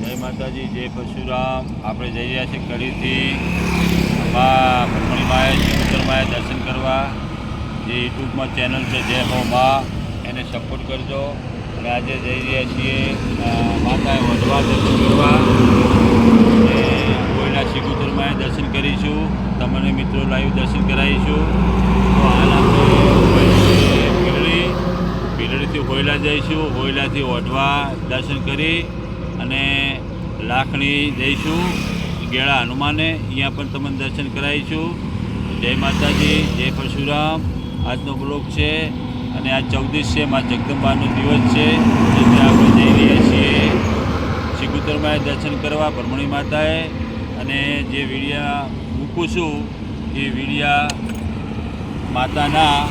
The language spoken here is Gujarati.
જય માતાજી, જય પરશુરામ. આપણે જઈ રહ્યા છીએ કડીથી. મા ભરમણી માએ શિવતર માએ દર્શન કરવા. જે યુટ્યુબમાં ચેનલ છે, જય હો મા, એને સપોર્ટ કરજો. અને આજે જઈ રહ્યા છીએ માતાએ વધવા દર્શન કરવા. કોઈના શિકોતર માએ દર્શન કરીશું. તમને મિત્રો લાઈવ દર્શન કરાવીશું. પીલડીથી હોયલા જઈશું, હોયલાથી ઓઢવા દર્શન કરી અને લાખણી જઈશું, ગેળા હનુમાને અહીંયા પણ તમને દર્શન કરાવીશું. જય માતાજી, જય પરશુરામ. આજનો બ્લોક છે અને આ ચૌદીસ છે, મા જગદંબાનો દિવસ છે. એટલે આપણે જઈ રહ્યા છીએ. શ્રીકુતરમાએ દર્શન કરવા, ભ્રમણી માતાએ. અને જે વીડિયા મૂકું છું, એ વીડિયા માતાના